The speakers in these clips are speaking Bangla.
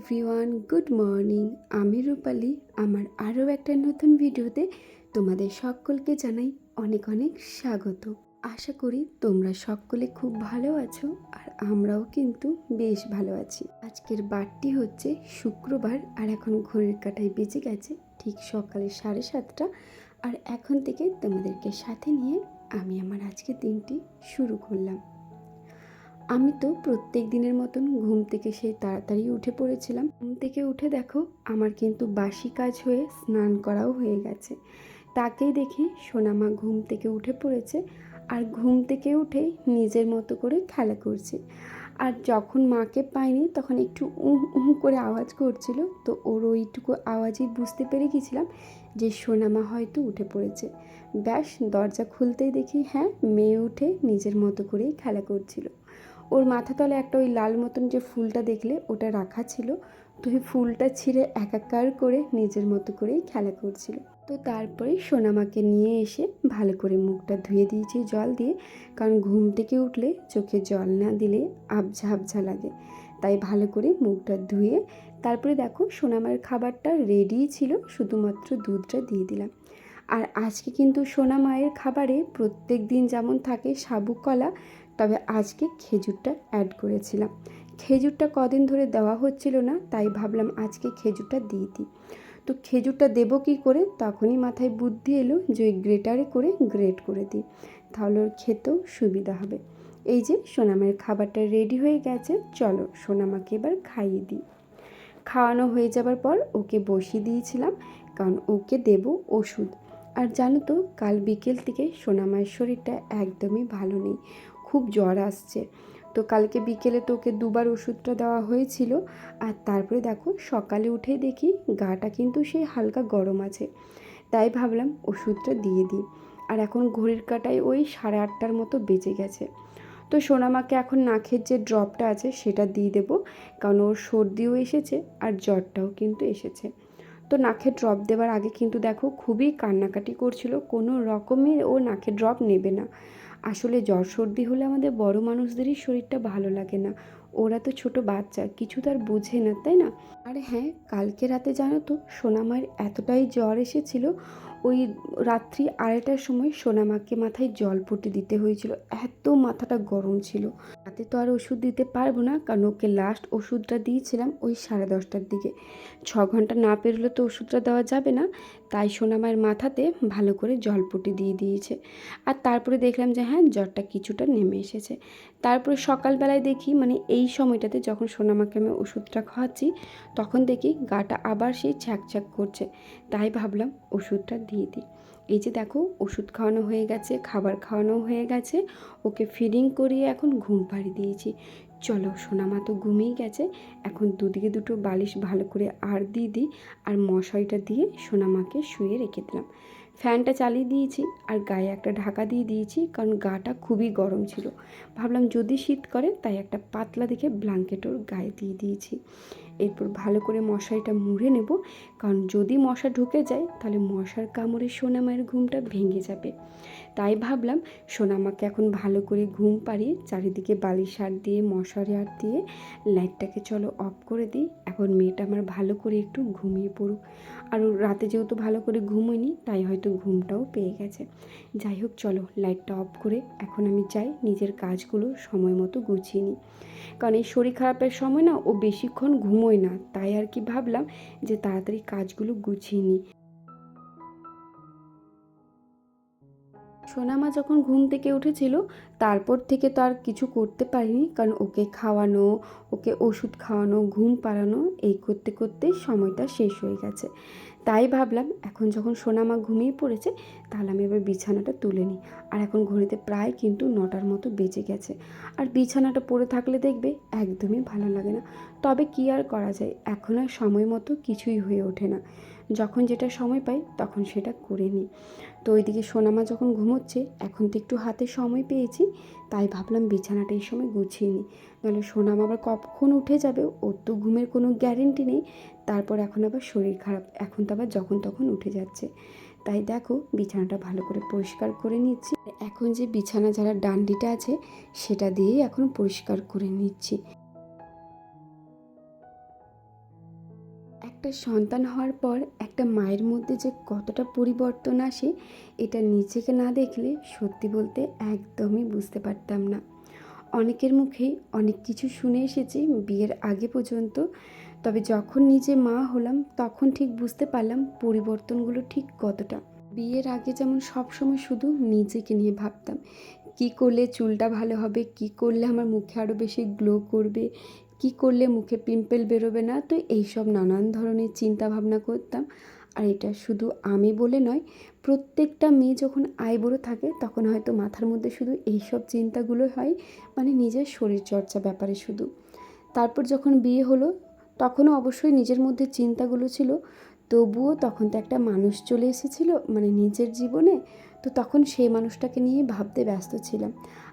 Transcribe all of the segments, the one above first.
এভরিওয়ান গুড মর্নিং আমি রূপালি, আমার আরও একটা নতুন ভিডিওতে তোমাদের সকলকে জানাই অনেক অনেক স্বাগত। আশা করি তোমরা সকলে খুব ভালো আছো আর আমরাও কিন্তু বেশ ভালো আছি। আজকের বারটি হচ্ছে শুক্রবার আর এখন ঘড়ির কাটায় বেঁচে গেছে ঠিক সকালে সাড়ে সাতটা। আর এখন থেকে তোমাদেরকে সাথে নিয়ে আমি আমার আজকের দিনটি শুরু করলাম। আমি তো প্রত্যেক দিনের মতন ঘুম থেকে সেই তাড়াতাড়ি উঠে পড়েছিলাম। ঘুম থেকে উঠে দেখো, আমার কিন্তু বাসি কাজ হয়ে স্নান করাও হয়ে গেছে। তাকেই দেখি সোনামা ঘুম থেকে উঠে পড়েছে আর ঘুম থেকে উঠে নিজের মতো করে খেলা করছে। আর যখন মাকে পাইনি তখন একটু উহ উহ করে আওয়াজ করছিল, তো ওর ওইটুকু আওয়াজই বুঝতে পেরে গেছিলাম যে সোনামা হয়তো উঠে পড়েছে। ব্যাস, দরজা খুলতেই দেখি হ্যাঁ মেয়ে উঠে নিজের মতো করেই খেলা করছিল। ওর মাথা তলে একটা ওই লাল মতন যে ফুলটা দেখলে ওটা রাখা ছিল। তো ওই ফুলটা ছিঁড়ে একাকার করে নিজের মতো করেই খেলা করছিল। তো তারপরে সোনামাকে নিয়ে এসে ভালো করে মুখটা ধুয়ে দিয়েছি জল দিয়ে। কারণ ঘুম থেকে উঠলে চোখে জল না দিলে আবঝা আবঝা লাগে। তাই ভালো করে মুখটা ধুয়ে তারপরে দেখো সোনামার খাবারটা রেডিই ছিল, শুধুমাত্র দুধটা দিয়ে দিলাম। আর আজকে কিন্তু সোনা মায়ের খাবারে প্রত্যেক দিন যেমন থাকে সাবু কলা তবে আজকে খেজুরটা অ্যাড করেছিলাম। খেজুরটা কদিন ধরে দেওয়া হচ্ছিল না, তাই ভাবলাম আজকে খেজুরটা দিয়ে দিই। তো খেজুরটা দেবো কী করে? তখনই মাথায় বুদ্ধি এলো যে ওই গ্রেটারে করে গ্রেট করে দিই, তাহলে ওর খেতেও সুবিধা হবে। এই যে সোনামায়ের খাবারটা রেডি হয়ে গেছে, চলো সোনামাকে এবার খাইয়ে দিই। খাওয়ানো হয়ে যাবার পর ওকে বসিয়ে দিয়েছিলাম, কারণ ওকে দেব ওষুধ। আর জানো তো, কাল বিকেল থেকে সোনামায়ের শরীরটা একদমই ভালো নেই। খুব জ্বর আসছে। তো কালকে বিকেলে তো ওকে দুবার ওষুধটা দেওয়া হয়েছিল। আর তারপরে দেখো, সকালে উঠে দেখি গাটা কিন্তু সেই হালকা গরম আছে। তাই ভাবলাম ওষুধটা দিয়ে দিই। আর এখন ঘড়ির কাটায় ওই সাড়ে আটটার মতো বেজে গেছে। তো সোনামাকে এখন নাকের যে ড্রপটা আছে সেটা দিয়ে দেবো। কারণ ওর সর্দিও এসেছে আর জ্বরটাও কিন্তু এসেছে। তো নাকে ড্রপ দেওয়ার আগে কিন্তু দেখো খুবই কান্নাকাটি করছিল। কোনো রকমের ও নাকে ড্রপ নেবে না। আসলে জ্বর সর্দি হলে আমাদের বড় মানুষদেরই শরীরটা ভালো লাগে না। ওরা তো ছোট বাচ্চা, কিছু তার বোঝে না, তাই না? আর হ্যাঁ কালকে রাতে জানো তো সোনামার এতটাই জ্বর এসেছিল, ওই রাত্রি আড়াইটার সময় সোনামাকে মাথায় জল পটে দিতে হয়েছিল, এত মাথাটা গরম ছিল। রাতে তো আর ওষুধ দিতে পারব না, কারণ ওকে লাস্ট ওষুধটা দিয়েছিলাম ওই সাড়ে দশটার দিকে। ছ ঘণ্টা না পেরোলে তো ওষুধটা দেওয়া যাবে না, তাই সোনামায়ের মাথাতে ভালো করে জল জলপটি দিয়ে দিয়েছে। আর তারপরে দেখলাম যে হ্যাঁ জ্বরটা কিছুটা নেমে এসেছে। তারপরে সকালবেলায় দেখি মানে এই সময়টাতে যখন সোনামাকে আমি ওষুধটা খাওয়াচ্ছি, তখন দেখি গাটা আবার সেই ছ্যাক ছ্যাক করছে। তাই ভাবলাম ওষুধটা দিয়ে দিই। এই যে দেখো, ওষুধ খাওয়ানো হয়ে গেছে, খাবার খাওয়ানো হয়ে গেছে, ওকে ফিডিং করিয়ে এখন ঘুম পাড়ি দিয়েছি। চলো, সোনামা তো ঘুমিয়ে গেছে, এখন দুদিকে দুটো বালিশ ভালো করে আর দিয়ে দিই, আর মশারিটা দিয়ে সোনামাকে শুয়ে রেখে দিলাম। ফ্যানটা চালিয়ে দিয়েছি আর গায়ে একটা ঢাকা দিয়ে দিয়েছি কারণ গাটা খুবই গরম ছিল। ভাবলাম যদি শীত করে তাই একটা পাতলা দেখে ব্ল্যাঙ্কেট ওর গায়ে দিয়ে দিয়েছি। এরপর ভালো করে মশারিটা মুড়ে নেব কারণ যদি মশা ঢুকে যায় তাহলে মশার কামড়ে সোনামায়ের ঘুমটা ভেঙে যাবে। তাই ভাবলাম সোনামাকে এখন ভালো করে ঘুম পাড়িয়ে চারিদিকে বালিশ আর দিয়ে, মশারি আর দিয়ে লাইটটাকে চলো অফ করে দিই। এখন মেয়েটা আমার ভালো করে একটু ঘুমিয়ে পড়ুক। আর রাতে যেহেতু ভালো করে ঘুমোয়নি, তাই হয়তো ঘুমটাও পেয়ে গেছে। যাই হোক, চলো লাইটটা অফ করে এখন আমি চাই নিজের কাজগুলো সময় মতো গুছিয়ে নিই। কারণ এই শরীর খারাপের সময় না ও বেশিক্ষণ ঘুমোয় না, তাই আর কি ভাবলাম যে তাড়াতাড়ি কাজগুলো গুছিয়ে নিই। সোনামা যখন ঘুম থেকে উঠেছিল, তারপর থেকে তো আর কিছু করতে পারিনি, কারণ ওকে খাওয়ানো, ওকে ওষুধ খাওয়ানো, ঘুম পাড়ানো, এই করতে করতে সময়টা শেষ হয়ে গেছে। তাই ভাবলাম, এখন যখন সোনামা ঘুমিয়ে পড়েছে, তাহলে আমি এবার বিছানাটা তুলে নিই। আর এখন ঘড়িতে প্রায় কিন্তু নটার মতো বেজে গেছে। আর বিছানাটা পড়ে থাকলে দেখবে, একদমই ভালো লাগে না। তবে কি আর করা যায়, এখন আর সময় মতো কিছুই হয়ে ওঠে না। যখন যেটা সময় পাই, তখন সেটা করে নিই। তো ওইদিকে সোনামা যখন ঘুমোচ্ছে, এখন তো একটু হাতে সময় পেয়েছি, তাই ভাবলাম বিছানাটা এই সময় গুছিয়ে নিই। নাহলে সোনামা আবার কখন উঠে যাবে, ওর তো ঘুমের কোনো গ্যারেন্টি নেই, তারপর এখন আবার শরীর খারাপ, এখন তো আবার যখন তখন উঠে যাচ্ছে। তাই দেখো, বিছানাটা ভালো করে পরিষ্কার করে নিচ্ছি। এখন যে বিছানা যারা ডান্ডিটা আছে, সেটা দিয়েই এখন পরিষ্কার করে নিচ্ছি। একটা সন্তান হওয়ার পর একটা মায়ের মধ্যে যে কতটা পরিবর্তন আসে, এটা নিজেকে না দেখলে সত্যি বলতে একদমই বুঝতে পারতাম না। অনেকের মুখেই অনেক কিছু শুনে এসেছি বিয়ের আগে পর্যন্ত, তবে যখন নিজে মা হলাম তখন ঠিক বুঝতে পারলাম পরিবর্তনগুলো ঠিক কতটা। বিয়ের আগে যেমন সবসময় শুধু নিজেকে নিয়ে ভাবতাম, কি করলে চুলটা ভালো হবে, কি করলে আমার মুখে আরও বেশি গ্লো করবে কি করলে মুখে পিম্পল বেরোবে না? তো এইসব নানান ধরনের চিন্তা ভাবনা করতাম। আর এটা শুধু আমি বলে নয়, প্রত্যেকটা মেয়ে যখন আইবুড়ো থাকে, তখন হয়তো মাথার মধ্যে শুধু এইসব চিন্তাগুলো হয় মানে নিজের শরীরচর্চা ব্যাপারে শুধু। তারপর যখন বিয়ে হলো, তখনও অবশ্যই নিজের মধ্যে চিন্তাগুলো ছিল। তবুও তখন তো একটা মানুষ চলে এসেছিল মানে নিজের জীবনে। তো তখন সেই মানুষটাকে নিয়ে ভাবতে ব্যস্ত ছিলাম।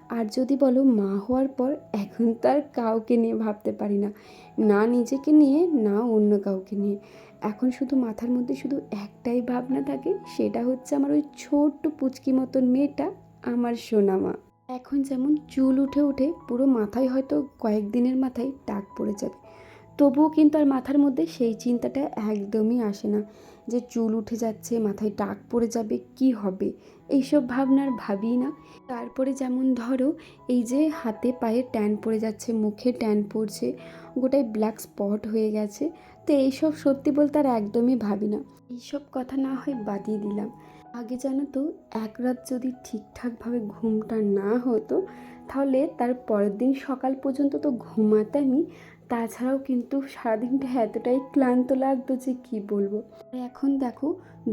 আর যদি বলো মা হওয়ার পর এখন তার কাউকে নিয়ে ভাবতে পারি না। না নিজেকে নিয়ে, না অন্য কাউকে নিয়ে। এখন শুধু মাথার মধ্যে শুধু একটাই ভাবনা থাকে, সেটা হচ্ছে আমার ওই ছোট্ট পুচকি মতন মেয়েটা আমার সোনামা এখন যেমন চুল উঠে উঠে পুরো মাথায় হয়তো কয়েকদিনের মাথায় টাক পড়ে যাবে। তবুও কিন্তু আর মাথার মধ্যে সেই চিন্তাটা একদমই আসে না যে চুল উঠে যাচ্ছে, মাথায় টাক পড়ে যাবে, কি হবে? এইসব ভাবনার ভাবি না। তারপরে যেমন ধরো, এই যে হাতে পায়ে ট্যান পড়ে যাচ্ছে, মুখে ট্যান পড়ছে গোটাই ব্ল্যাক স্পট হয়ে গেছে, তো এইসব সত্যি বলতে আর একদমই ভাবি না। এইসব কথা না হয় বাদিয়ে দিলাম। আগে জানো তো, এক রাত যদি ঠিকঠাকভাবে ঘুমটা না হতো, তাহলে তার পরের দিন সকাল পর্যন্ত তো ঘুমাতামই তাছাড়াও কিন্তু সারাদিনটা এতটাই ক্লান্ত লাগতো যে কি বলব। এখন দেখো,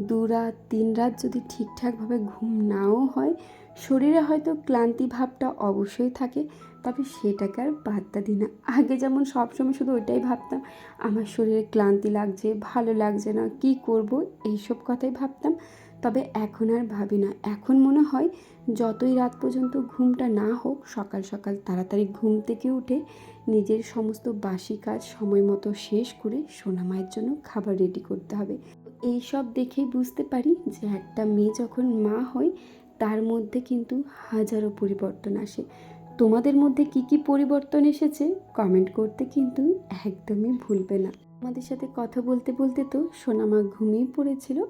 দু রাত, তিন রাত যদি ঠিকঠাকভাবে ঘুম নাও হয়, শরীরে হয়তো ক্লান্তি ভাবটা অবশ্যই থাকে, তবে সেটাকে আর বাদটা দিই না। আগে যেমন সবসময় শুধু ওইটাই ভাবতাম, আমার শরীরে ক্লান্তি লাগছে, ভালো লাগছে না, কি করব, এইসব কথাই ভাবতাম, তবে এখন আর ভাবি না। এখন মনে হয়, যতই রাত পর্যন্ত ঘুমটা না হোক, সকাল সকাল তাড়াতাড়ি ঘুম থেকে উঠে নিজের সমস্ত বাসি কাজ সময় মতো শেষ করে সোনামায়ের জন্য খাবার রেডি করতে হবে। এই সব দেখেই বুঝতে পারি যে একটা মেয়ে যখন মা হয়, তার মধ্যে কিন্তু হাজারো পরিবর্তন আসে। তোমাদের মধ্যে কি কি পরিবর্তন এসেছে কমেন্ট করতে কিন্তু একদমই ভুলবে না। আমাদের সাথে কথা বলতে বলতে তো সোনামা ঘুমিয়ে পড়েছিল।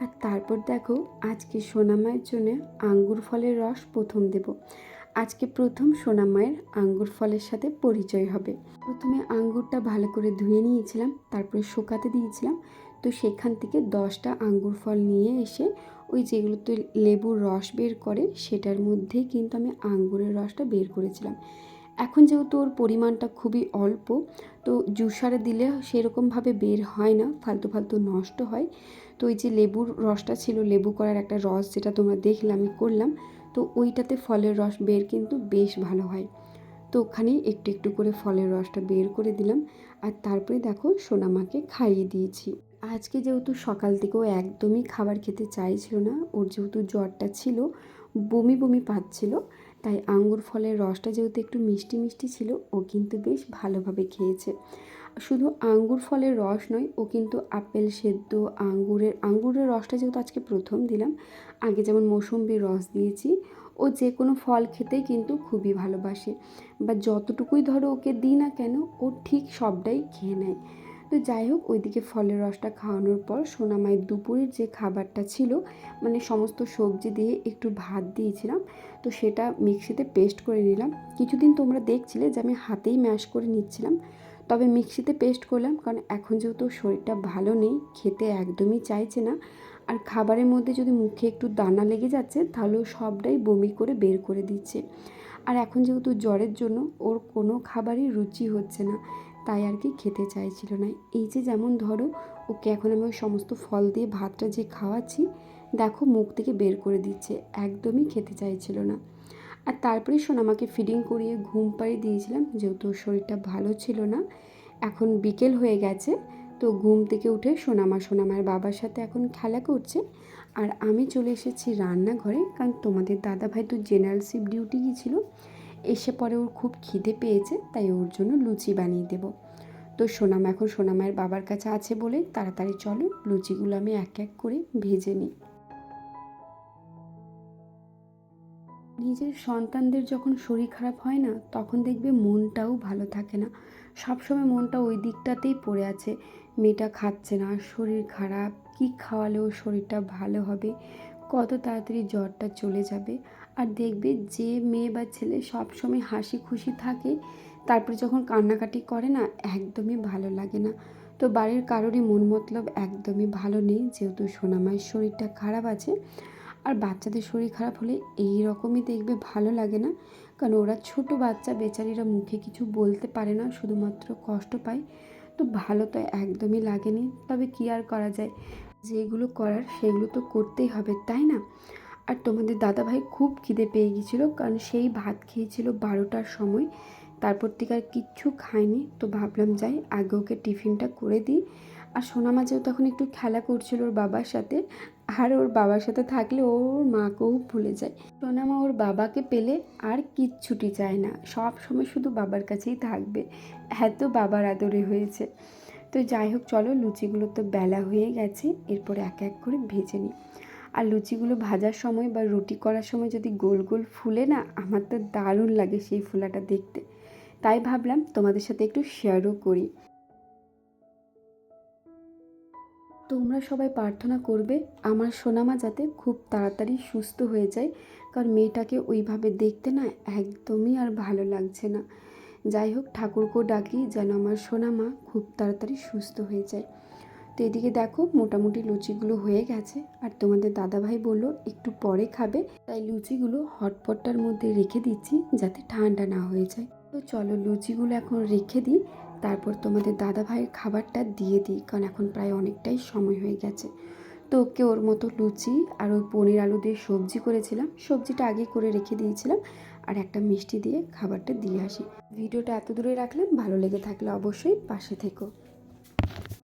আর তারপর দেখো, আজকে সোনামায়ের জন্য আঙ্গুর ফলের রস প্রথম দেব। আজকে প্রথম সোনামায়ের আঙ্গুর ফলের সাথে পরিচয় হবে। প্রথমে আঙ্গুরটা ভালো করে ধুয়ে নিয়েছিলাম, তারপরে শুকাতে দিয়েছিলাম। তো সেখান থেকে দশটা আঙ্গুর ফল নিয়ে এসে ওই যেগুলো যেগুলোতে লেবুর রস বের করে, সেটার মধ্যে কিন্তু আমি আঙ্গুরের রসটা বের করেছিলাম। এখন যেহেতু ওর পরিমাণটা খুবই অল্প, তো জুসারে দিলে সেরকমভাবে বের হয় না, ফালতু ফালতু নষ্ট হয়। তো ওই যে লেবুর রসটা ছিল, লেবু করার একটা রস যেটা তোমরা দেখলে আমি করলাম তো ওইটাতে ফলের রস বের কিন্তু বেশ ভালো হয়। তো ওখানেই একটু একটু করে ফলের রসটা বের করে দিলাম। আর তারপরে দেখো সোনামাকে খাইয়ে দিয়েছি। আজকে যেহেতু সকাল থেকেও একদমই খাবার খেতে চাইছিল না, ওর যেহেতু জ্বরটা ছিল, বমি বমি পাচ্ছিল, তাই আঙ্গুর ফলের রসটা যেহেতু একটু মিষ্টি মিষ্টি ছিল, ও কিন্তু বেশ ভালোভাবে খেয়েছে। শুধু আঙ্গুর ফলের রস নয়, ও কিন্তু আপেল সেদ্ধ, আঙ্গুরের আঙ্গুরের রসটা যেহেতু আজকে প্রথম দিলাম, আগে যেমন মৌসুম্বির রস দিয়েছি, ও যে কোনো ফল খেতেই কিন্তু খুবই ভালোবাসে। বা যতটুকুই ধরো ওকে দিই না কেন, ও ঠিক সবটাই খেয়ে নেয়। তো যাই হোক, ওইদিকে ফলের রসটা খাওয়ানোর পর সোনামায়ের দুপুরের যে খাবারটা ছিল মানে সমস্ত সবজি দিয়ে একটু ভাত দিয়েছিলাম, তো সেটা মিক্সিতে পেস্ট করে নিলাম। কিছুদিন তোমরা দেখছিলে যে আমি হাতেই ম্যাশ করে নিচ্ছিলাম। তবে মিক্সিতে পেস্ট করলাম কারণ এখন যেহেতু শরীরটা ভালো নেই, খেতে একদমই চাইছে না। আর খাবারের মধ্যে যদি মুখে একটু দানা লেগে যাচ্ছে তাহলেও সবটাই বমি করে বের করে দিচ্ছে। আর এখন যেহেতু জ্বরের জন্য ওর কোনো খাবারই রুচি হচ্ছে না, তাই আর কি খেতে চাইছিল না। এই যে যেমন ধরো, ওকে এখন আমি ওই সমস্ত ফল দিয়ে ভাতটা যে খাওয়াচ্ছি, দেখো মুখ থেকে বের করে দিচ্ছে, একদমই খেতে চাইছিল না। আর তারপরে সোনামাকে ফিডিং করিয়ে ঘুম পাড়িয়ে দিয়েছিলাম, যেহেতু শরীরটা ভালো ছিল না। এখন বিকেল হয়ে গেছে, তো ঘুম থেকে উঠে সোনামা, সোনামার বাবার সাথে এখন খেলা করছে। আর আমি চলে এসেছি রান্নাঘরে, কারণ তোমাদের দাদাভাই তো জেনারেল শিফট ডিউটি গিয়েছিল এসে পরে ওর খুব খিদে পেয়েছে, তাই ওর জন্য লুচি বানিয়ে দেবো। তো সোনামা, এখন সোনামায়ের বাবার কাছে আছে বলে তাড়াতাড়ি চলো, লুচিগুলো আমি এক এক করে ভেজে নিই। নিজের সন্তানদের যখন শরীর খারাপ হয় না, তখন দেখবে মনটাও ভালো থাকে না। সবসময় মনটা ওই দিকটাতেই পড়ে আছে। মেয়েটা খাচ্ছে না, শরীর খারাপ, কি খাওয়ালেও শরীরটা ভালো হবে? কত তাড়াতাড়ি জ্বরটা চলে যাবে? আর দেখবে যে মেয়ে বা ছেলে সবসময় হাসি খুশি থাকে, তারপরে যখন কান্নাকাটি করে না, একদমই ভালো লাগে না। তো বাড়ির কারোরই মন মতলব একদমই ভালো নেই। যেহেতু সোনামায়ের শরীরটা খারাপ আছে আর বাচ্চাদের শরীর খারাপ হলে এই রকমই দেখবে ভালো লাগে না। কারণ ওরা ছোট বাচ্চা, বেচারিরা মুখে কিছু বলতে পারে না, শুধুমাত্র কষ্ট পায়। তো ভালো তো একদমই লাগেনি। তবে কী আর করা যায়? যেগুলো করার সেগুলো তো করতেই হবে, তাই না? আর তোমাদের দাদাভাই খুব খিদে পেয়ে গিয়েছিল, কারণ সেই ভাত খেয়েছিল বারোটার সময়। তারপর থেকে আর কিচ্ছু খায়নি। তো ভাবলাম যাই, আগে ওকে টিফিনটা করে দিই। আর সোনামা যেহেতু তখন একটু খেলা করছিল ওর বাবার সাথে আর ওর বাবার সাথে থাকলে ওর মাকেও ভুলে যায়। সোনামা ওর বাবাকে পেলে আর কিচ্ছুটি চায় না। সব সময় শুধু বাবার কাছেই থাকবে। এত বাবার আদরে হয়েছে। তো যাই হোক, চলো লুচিগুলো তো বেলা হয়ে গেছে, এরপর এক এক করে ভেজে নিই। আর লুচিগুলো ভাজার সময় বা রুটি করার সময় যদি গোল গোল ফুলে না, আমার তো দারুণ লাগে সেই ফুলাটা দেখতে। তাই ভাবলাম তোমাদের সাথে একটু শেয়ারও করি। তোমরা সবাই প্রার্থনা করবে, আমার সোনামা যাতে খুব তাড়াতাড়ি সুস্থ হয়ে যায়, কারণ মেয়েটাকে ওইভাবে দেখতে না একদমই আর ভালো লাগছে না। যাই হোক ঠাকুরকেও ডাকি যেন আমার সোনামা খুব তাড়াতাড়ি সুস্থ হয়ে যায়। তো এদিকে দেখো, মোটামুটি লুচিগুলো হয়ে গেছে। আর তোমাদের দাদাভাই বলল, একটু পরে খাবে। তাই লুচিগুলো হটপটটার মধ্যে রেখে দিচ্ছি, যাতে ঠান্ডা না হয়ে যায়। তো চলো, লুচিগুলো এখন রেখে দিই। তারপর তোমাদের দাদা ভাইয়ের খাবারটা দিয়ে দিই, কারণ এখন প্রায় অনেকটাই সময় হয়ে গেছে। তো ওকে ওর মতো লুচি আর ওই পনির আলু দিয়ে সবজি করেছিলাম। সবজিটা আগে করে রেখে দিয়েছিলাম আর একটা মিষ্টি দিয়ে খাবারটা দিয়ে আসি। ভিডিওটা এত দূরে রাখলাম, ভালো লেগে থাকলে অবশ্যই পাশে থেকো।